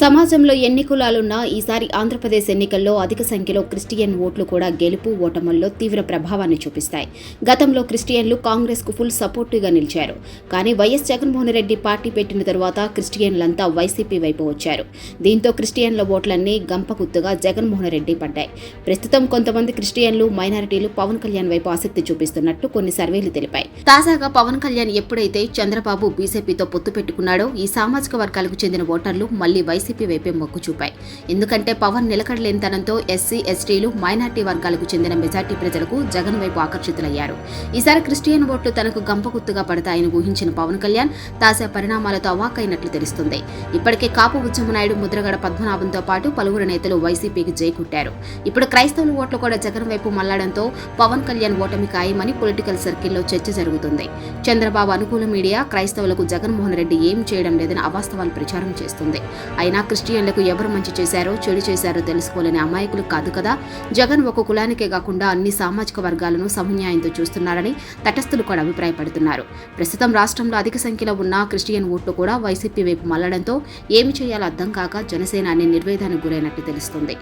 సమాజంలో ఎన్ని కులాలున్నా ఈసారి ఆంధ్రప్రదేశ్ ఎన్నికల్లో అధిక సంఖ్యలో క్రిస్టియన్ ఓట్లు కూడా గెలుపు ఓటముల్లో తీవ్ర ప్రభావాన్ని చూపిస్తాయి. గతంలో క్రిస్టియన్లు కాంగ్రెస్కు ఫుల్ సపోర్టుగా నిలిచారు. కానీ వైఎస్ జగన్మోహన్ రెడ్డి పార్టీ పెట్టిన తర్వాత క్రిస్టియన్లంతా వైసీపీ వైపు వచ్చారు. దీంతో క్రిస్టియన్ల ఓట్లన్నీ గంపగుత్తుగా జగన్మోహన్ రెడ్డి పడ్డాయి. ప్రస్తుతం కొంతమంది క్రిస్టియన్లు మైనారిటీలు పవన్ కళ్యాణ్ వైపు ఆసక్తి చూపిస్తున్నట్టు కొన్ని సర్వేలు తెలిపాయి. తాజాగా పవన్ కళ్యాణ్ ఎప్పుడైతే చంద్రబాబు బీజేపీతో పొత్తు పెట్టుకున్నాడో ఈ సామాజిక వర్గాలకు చెందిన ఓటర్లు మళ్ళీ వైసీపీ వైపే మొగ్గు చూపాయి. ఎందుకంటే పవన్ నిలకడలేనితనంతో ఎస్సీ ఎస్టీలు మైనార్టీ వర్గాలకు చెందిన మెజార్టీ ప్రజలకు జగన్ వైపు ఆకర్షితులయ్యారు. ఈసారి క్రిస్టియన్ ఓట్లు తనకు గంపగుత్తుగా పడతాయని ఊహించిన పవన్ కళ్యాణ్ తాజా పరిణామాలతో అవాకైనట్లు తెలుస్తుంది. ఇప్పటికే కాపు ఉద్యమనాయుడు ముద్రగడ పద్మనాభంతో పాటు పలువురు నేతలు వైసీపీకి జైకుట్టారు. ఇప్పుడు క్రైస్తవుల ఓట్లు కూడా జగన్ వైపు మళ్ళడంతో పవన్ కళ్యాణ్ ఓటమి ఖాయమని పొలిటికల్ సర్కిల్లో చర్చ జరుగుతుంది. చంద్రబాబు అనుకూల మీడియా క్రైస్తవులకు జగన్మోహన్ రెడ్డి ఏం చేయడం లేదని అవాస్తవాలు ప్రచారం చేస్తుంది. అయినా క్రిస్టియన్లకు ఎవరు మంచి చేశారో చెడు చేశారో తెలుసుకోలేని అమాయకులు కాదు కదా. జగన్ ఒక కులానికే కాకుండా అన్ని సామాజిక వర్గాలను సమన్యాయంతో చూస్తున్నారని తటస్థులు కూడా అభిప్రాయపడుతున్నారు. ప్రస్తుతం రాష్ట్రంలో అధిక సంఖ్యలో ఉన్న క్రిస్టియన్ ఓట్లు కూడా వైసీపీ వైపు మళ్ళడంతో ఏమి చేయాలో అర్థం కాక జనసేన అనే నిర్వేదానికి గురైనట్టు తెలుస్తుంది.